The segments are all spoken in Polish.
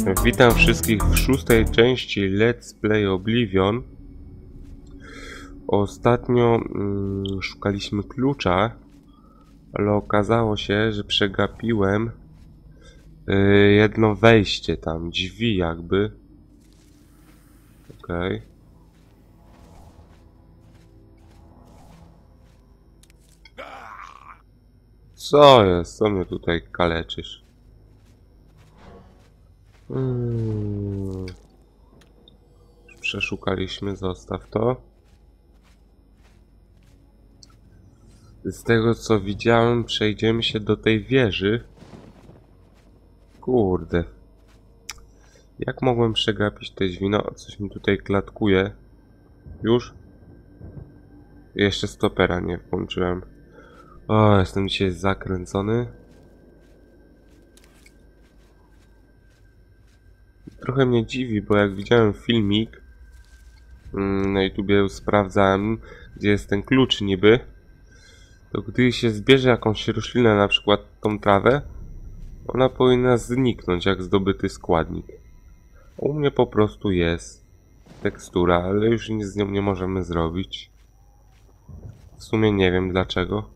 Witam wszystkich w szóstej części Let's Play Oblivion. Ostatnio mm, szukaliśmy klucza, ale okazało się, że przegapiłem y, jedno wejście tam, drzwi jakby. Okej. Co jest? Co mnie tutaj kaleczysz? Hmm. Przeszukaliśmy, zostaw to. Z tego co widziałem, przejdziemy się do tej wieży. Kurde. Jak mogłem przegapić te drzwi? No, coś mi tutaj klatkuje. Już? Jeszcze stopera nie włączyłem. O, jestem dzisiaj zakręcony. Trochę mnie dziwi, bo jak widziałem filmik mm, na YouTubie sprawdzałem, gdzie jest ten klucz niby, to gdy się zbierze jakąś roślinę, na przykład tą trawę, ona powinna zniknąć jak zdobyty składnik. U mnie po prostu jest tekstura, ale już nic z nią nie możemy zrobić. W sumie nie wiem dlaczego.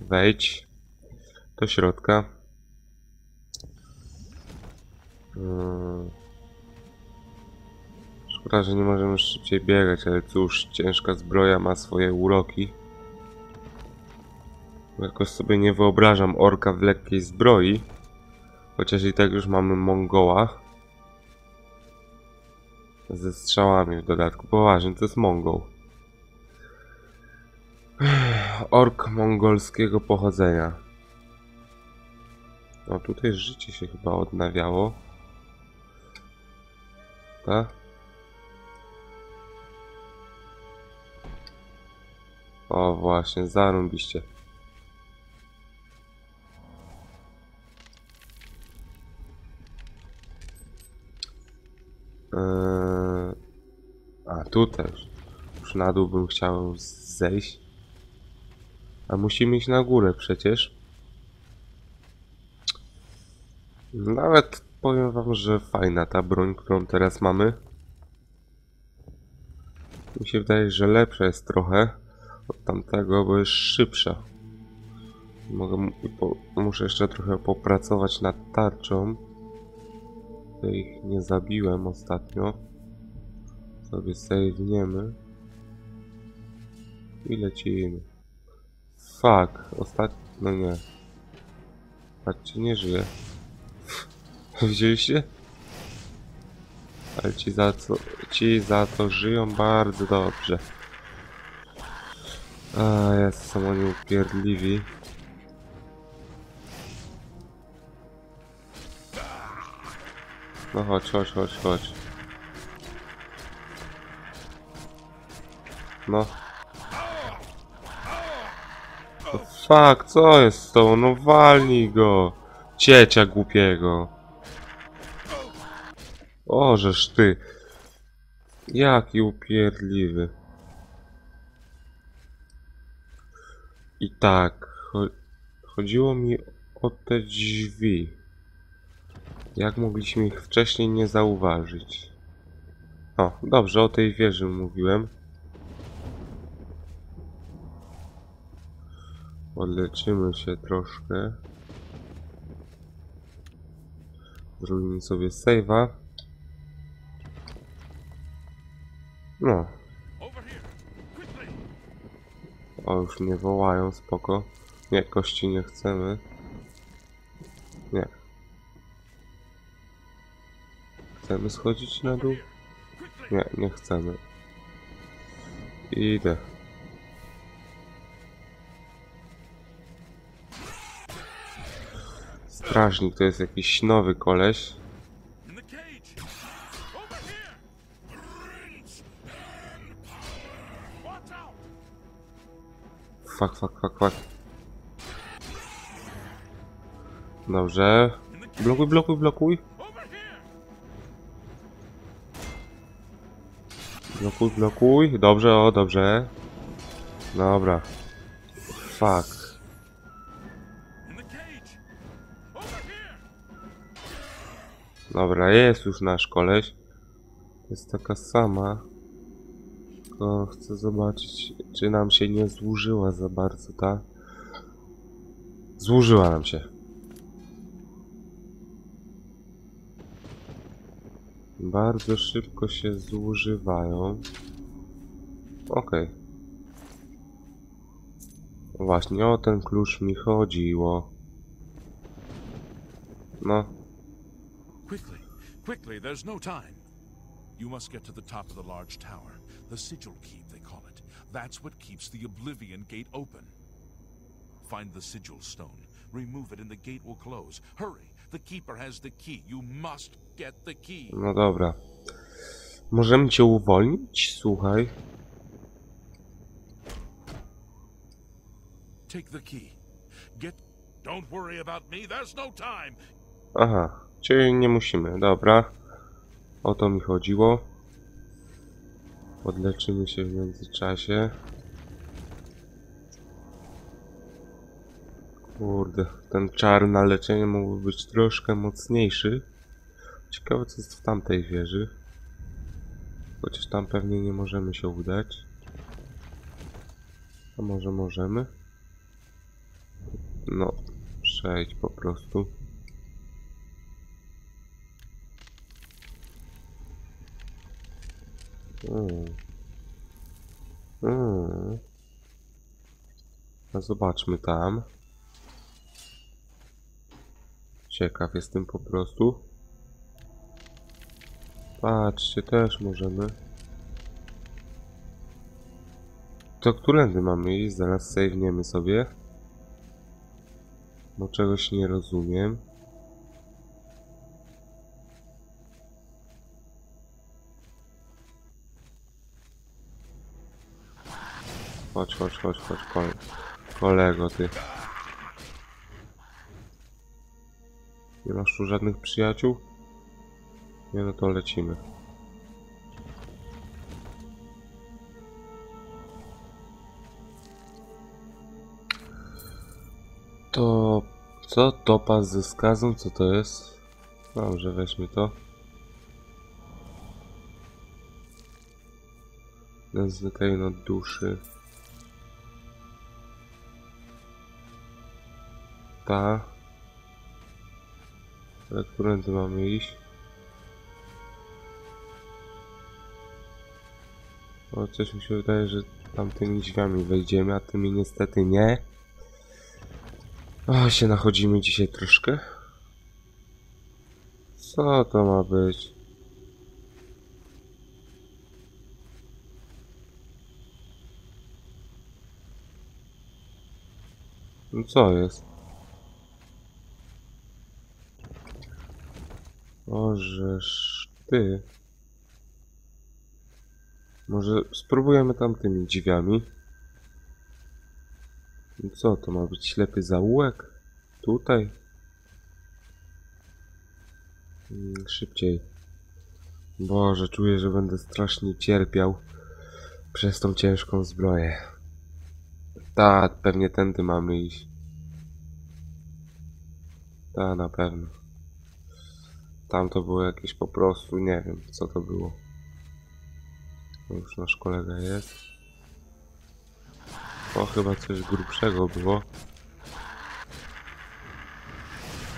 Wejdź do środka. Hmm. Szkoda, że nie możemy szybciej biegać, ale cóż, ciężka zbroja ma swoje uroki. Jakoś sobie nie wyobrażam orka w lekkiej zbroi. Chociaż i tak już mamy Mongoła. Ze strzałami w dodatku. Poważnie, to jest Mongol. Ork mongolskiego pochodzenia. No tutaj życie się chyba odnawiało. Tak? O właśnie, zarąbiście. Eee, a tutaj już. Już na dół bym chciał zejść. A musimy iść na górę przecież. Nawet powiem wam, że fajna ta broń, którą teraz mamy. Mi się wydaje, że lepsza jest trochę od tamtego, bo jest szybsza. Mogę, po, muszę jeszcze trochę popracować nad tarczą. Ja ich nie zabiłem ostatnio. Sobie save'niemy. I lecimy. Fuck, ostatnio... No nie. Patrzcie, nie żyje. Widzieliście? Ale ci za co, ci za to żyją bardzo dobrze. A, jest, są oni upierdliwi. No chodź, chodź, chodź, chodź. No. No fuck, co jest z tobą? No walnij go! Ciecia głupiego. Ożeż ty. Jaki upierdliwy. I tak, cho chodziło mi o te drzwi. Jak mogliśmy ich wcześniej nie zauważyć? O, dobrze, o tej wieży mówiłem. Odleczymy się troszkę. Zrobimy sobie save'a. No. O, już mnie wołają, spoko. Nie, kości nie chcemy. Nie. Chcemy schodzić na dół? Nie, nie chcemy. Idę. Strażnik to jest jakiś nowy koleś. Fuck, fuck, fuck. Dobrze. Blokuj, blokuj, blokuj. Blokuj, blokuj. Dobrze, o, dobrze. Dobra. Fuck. Dobra, jest już nasz koleś. Jest taka sama. Tylko chcę zobaczyć, czy nam się nie złużyła za bardzo ta. Złużyła nam się. Bardzo szybko się zużywają. Okej. Właśnie o ten klucz mi chodziło. No, Quickly, quickly, there's no time. You must get to the top of the large tower. The sigil keep, they call it. That's what keeps the Oblivion Gate open. Find the sigil stone. Remove it and the gate will close. Hurry! The keeper has the key. You must get the key. no dobra. Możemy cię uwolnić? Słuchaj. Take the key. Get. Don't worry about me. There's no time. Aha, czyli nie musimy, dobra. O to mi chodziło. Podleczymy się w międzyczasie. Kurde, ten czar na leczenie mógłby być troszkę mocniejszy. Ciekawe co jest w tamtej wieży. Chociaż tam pewnie nie możemy się udać. A może możemy? No, przejdź po prostu. Mm. Mm. No zobaczmy tam. Ciekaw jestem po prostu. Patrzcie, też możemy. To którędy mamy iść? Zaraz sejwniemy sobie. Bo czegoś nie rozumiem. Chodź, chodź, chodź, chodź, kole kolego, ty. Nie masz tu żadnych przyjaciół? Nie, no to lecimy. To... Co? Topa ze skazą? Co to jest? Dobrze, weźmy to. Nędzny klejnot duszy. Ta. Ale którędy mamy iść? O, coś mi się wydaje, że tamtymi drzwiami wejdziemy, a tymi niestety nie. O, się nachodzimy dzisiaj troszkę. Co to ma być? No co jest? Ożeż ty. Może spróbujemy tamtymi drzwiami. I Co to ma być ślepy zaułek? Tutaj? Mm, Szybciej. Boże, czuję, że będę strasznie cierpiał przez tą ciężką zbroję. Tak, pewnie tędy mamy iść. Ta, na pewno. Tam to było jakieś po prostu, nie wiem co to było. To już nasz kolega jest. O, chyba coś grubszego było.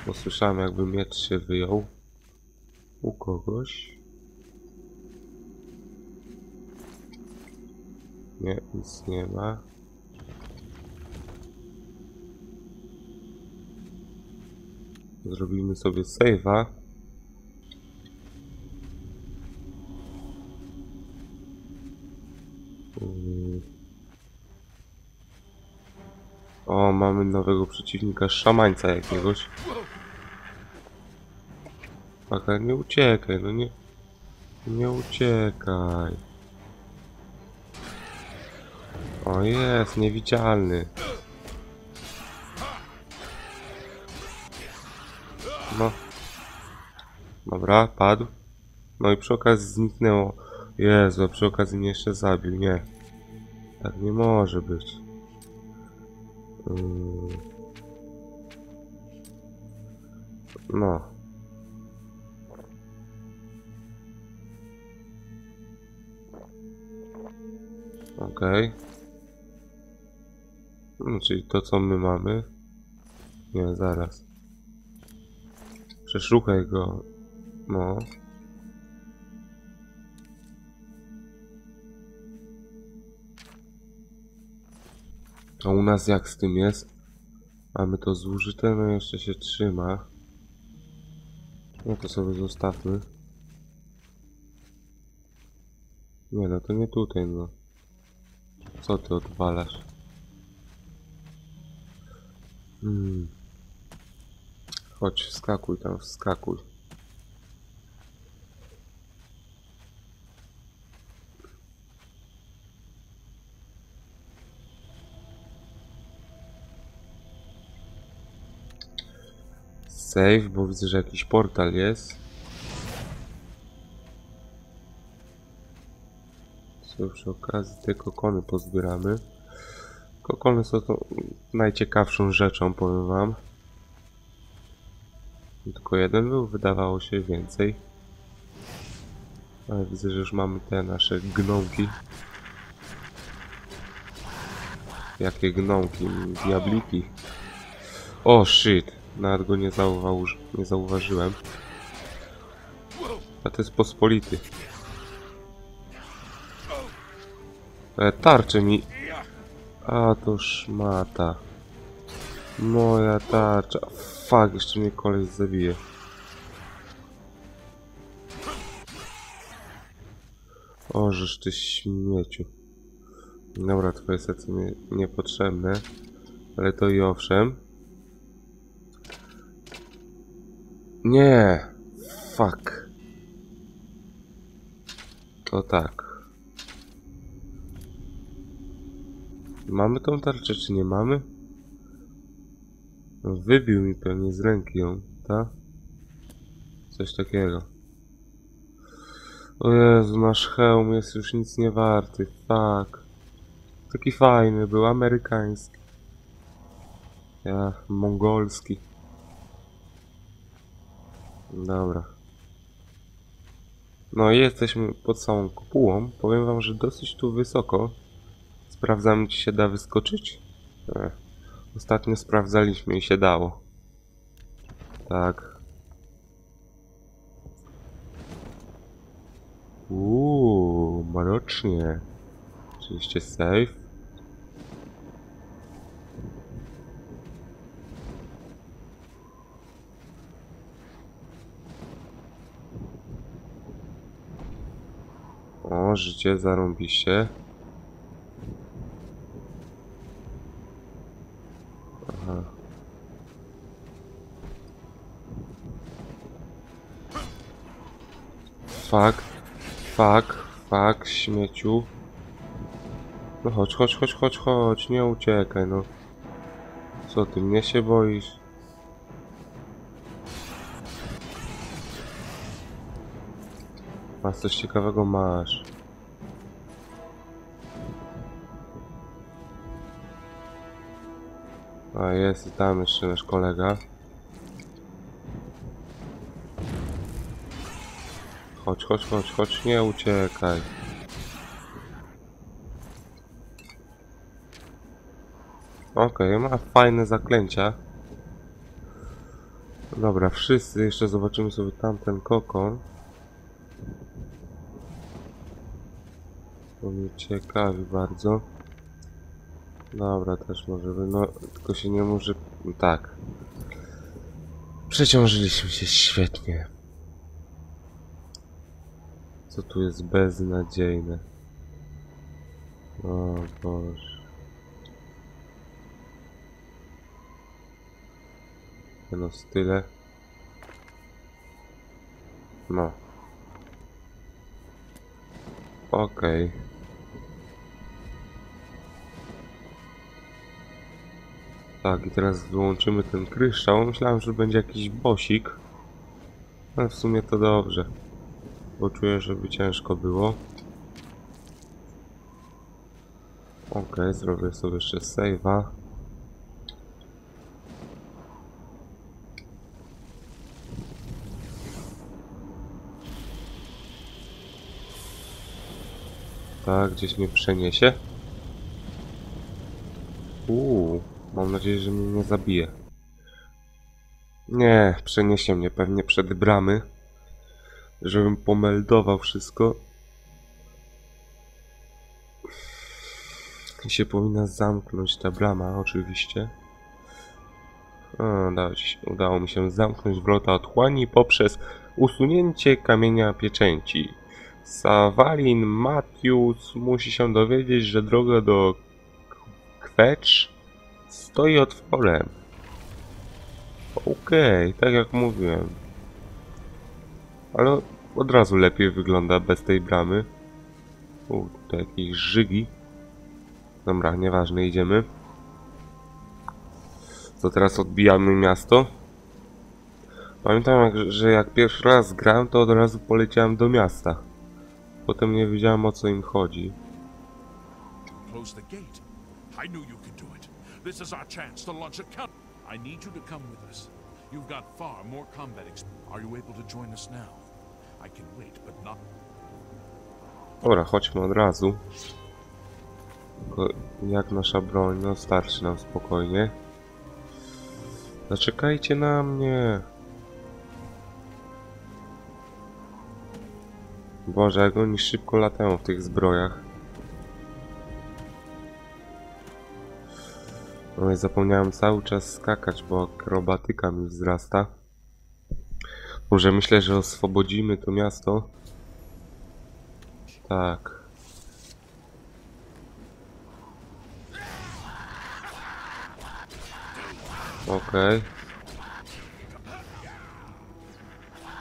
Bo słyszałem jakby miecz się wyjął. U kogoś. Nie, nic nie ma. Zrobimy sobie save'a. O, mamy nowego przeciwnika, szamańca jakiegoś. Taka, nie uciekaj, no nie... Nie uciekaj. O, jest, niewidzialny. No. Dobra, padł. No i przy okazji zniknęło. Jezu, a przy okazji mnie jeszcze zabił, nie. Tak nie może być. Mm. No. Okej. Okay. No, czyli to, co my mamy. Nie, zaraz. Przeszukaj go. No. A u nas jak z tym jest? Mamy to zużyte, no jeszcze się trzyma. No to sobie zostawmy. Nie no, to nie tutaj, no. Co ty odwalasz? Hmm. Chodź, wskakuj tam, wskakuj. Save, bo widzę, że jakiś portal jest. Co przy okazji te kokony pozbieramy. Kokony są to najciekawszą rzeczą, powiem wam. Tylko jeden był, wydawało się więcej. Ale widzę, że już mamy te nasze gnomki. Jakie gnomki? Diabliki. O shit! Nawet go nie, zauważ nie zauważyłem. A to jest pospolity. E, tarczy mi. A to szmata. Moja tarcza. Fuck, jeszcze mnie koleś zabije. O, żeż ty śmieciu. Dobra, twoje serce mi niepotrzebne. Ale to i owszem. Nie. Fuck. To tak. Mamy tą tarczę, czy nie mamy? No, wybił mi pewnie z ręki ją, tak? Coś takiego. O Jezu, nasz hełm jest już nic nie warty. Fuck. Taki fajny był, amerykański. Ja, mongolski. Dobra. No i jesteśmy pod samą kopułą. Powiem wam, że dosyć tu wysoko. Sprawdzamy, czy się da wyskoczyć. E, ostatnio sprawdzaliśmy i się dało. Tak. Uuu, mrocznie. Oczywiście safe. Życie zarąbiście. Aha. Fuck. Fuck. Fuck, śmieciu. No chodź, chodź, chodź, chodź, chodź, nie uciekaj, no. Co ty, mnie się boisz? Masz coś ciekawego? Masz. A jest i tam jeszcze nasz kolega. Chodź, chodź, chodź, chodź, nie uciekaj. Okej, ma fajne zaklęcia. Dobra, wszyscy jeszcze zobaczymy sobie tamten kokon. To mnie ciekawi bardzo. Dobra, też może by, no, tylko się nie może... Tak. Przeciążyliśmy się świetnie. Co tu jest beznadziejne? O Boże. No style. No. Okej. Tak, i teraz wyłączymy ten kryształ. Myślałem, że będzie jakiś bosik. Ale w sumie to dobrze. Bo czuję, żeby ciężko było. Okej, zrobię sobie jeszcze save'a. Tak, gdzieś mnie przeniesie. Uuu, mam nadzieję, że mnie nie zabije. Nie, przeniesie mnie pewnie przed bramy, żebym pomeldował wszystko. I się powinna zamknąć ta brama, oczywiście. Udało, mi się zamknąć wrota otchłani poprzez usunięcie kamienia pieczęci. Sawalin Matthews musi się dowiedzieć, że droga do Kwecz stoi otworem. Okej, tak jak mówiłem. Ale od razu lepiej wygląda bez tej bramy. U, tutaj jakieś żygi. Dobra, nieważne, idziemy. To teraz odbijamy miasto. Pamiętam, że jak pierwszy raz grałem, to od razu poleciałem do miasta. Potem nie wiedziałem o co im chodzi. Close the gate. I knew you could do it. This is our chance to launch a count. I need you to come with us. You've got far more combat experience. Are you able to join us now? I can wait, but not. Dobra, chodźmy od razu. Tylko jak nasza broń, no starczy nam spokojnie. Zaczekajcie na mnie. Boże, jak oni szybko latają w tych zbrojach. I zapomniałem cały czas skakać, bo akrobatyka mi wzrasta. Może myślę, że oswobodzimy to miasto. Tak. Okej.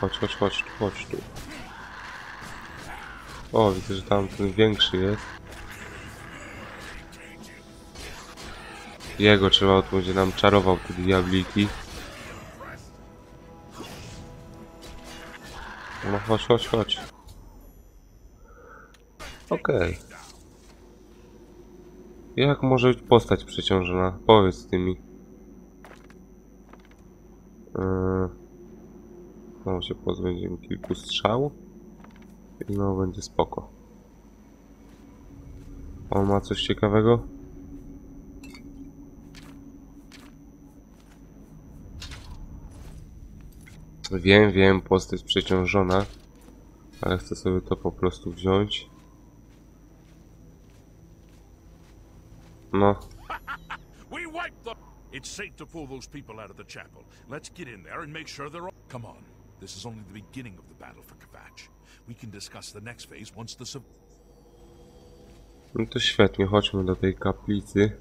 Chodź, chodź, chodź, tu, chodź tu. O, widzę, że tam ten większy jest. Jego trzeba, będzie nam czarował te diabliki. No chodź, chodź, chodź. Okej. Jak może być postać przeciążona? Powiedz ty mi. Yy... No się pozbędziemy kilku strzał. I no będzie spoko. On ma coś ciekawego? Wiem, wiem, postać przeciążona. Ale chcę sobie to po prostu wziąć. No. It's safe to pull those people out of the chapel. Let's get in there and make sure they're all. Come on. This is only the beginning of the battle for. We can discuss the next phase once the. no to świetnie, chodźmy do tej kaplicy.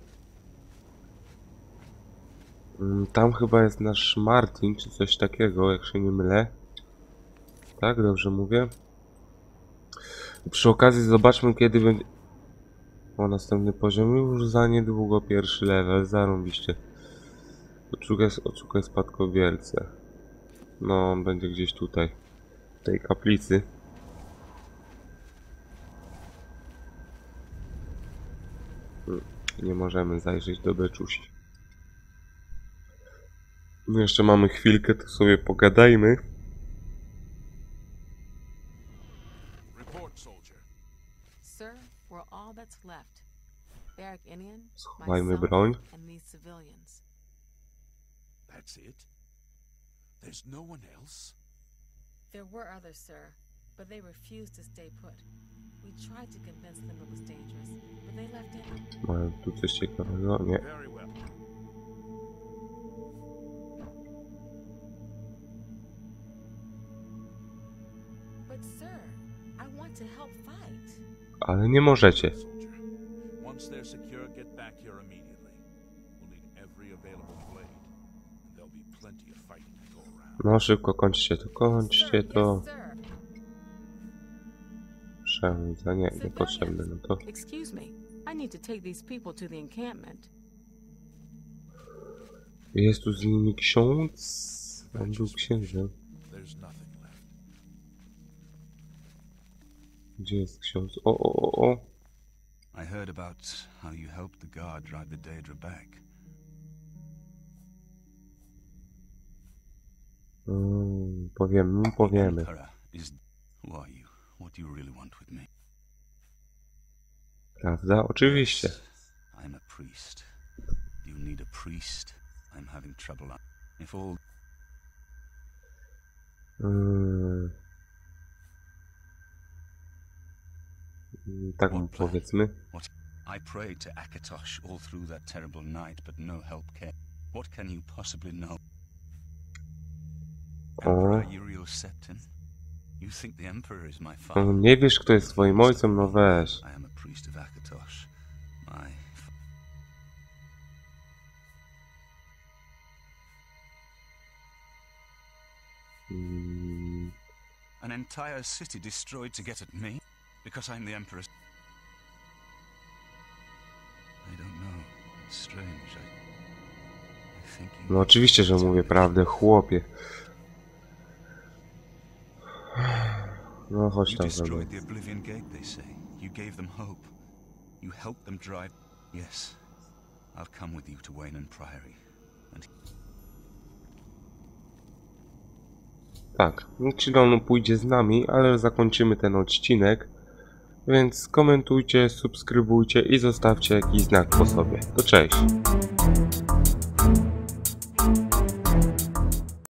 Mm, Tam chyba jest nasz Martin, czy coś takiego, jak się nie mylę. Tak, dobrze mówię. Przy okazji zobaczmy, kiedy będzie... O, następny poziom, już za niedługo pierwszy level, zarąbiście. Oczukaj, oczukaj. No, on będzie gdzieś tutaj, w tej kaplicy. Nie możemy zajrzeć do beczusi. Jeszcze mamy chwilkę, to sobie pogadajmy. Schowajmy broń. That's it? There's no one else? There were others, sir, but they refused to stay put. We tried to convince them it was dangerous, but they left it. Mają tu coś ciekawego? Nie. Very well. To go around. No szybko kończcie to, kończcie to. yes, sir. Przemyca, nie, niepotrzebne, no to. Jest tu z nimi ksiądz? On był księdzem. Gdzie jest ksiądz? O, o, o, o. I heard about how you helped the guard drive the Daedra back. Mm, powiemy powiemy. Is. Who are you? What do you really want with me? Prawda? Oczywiście. I'm a priest. You need a priest. I'm having trouble. If all Mm. Tak mu powiedzmy. What? I prayed to Akatosh all through that terrible night, but no help came. What can you possibly know? Emperor Uriel Septim? You think the Emperor is my father? No, nie wiesz, kto jest twoim ojcem, no weź. I am a priest of Akatosh. My Mm, an entire city destroyed to get at me because I'm the you No oczywiście, że mówię prawdę, chłopie. No chodź tam ze mną. You gave them hope. You helped them drive. Yes. I'll come with you to Wayne Priory. Tak, Chilonu pójdzie z nami, ale zakończymy ten odcinek. Więc komentujcie, subskrybujcie i zostawcie jakiś znak po sobie. To cześć.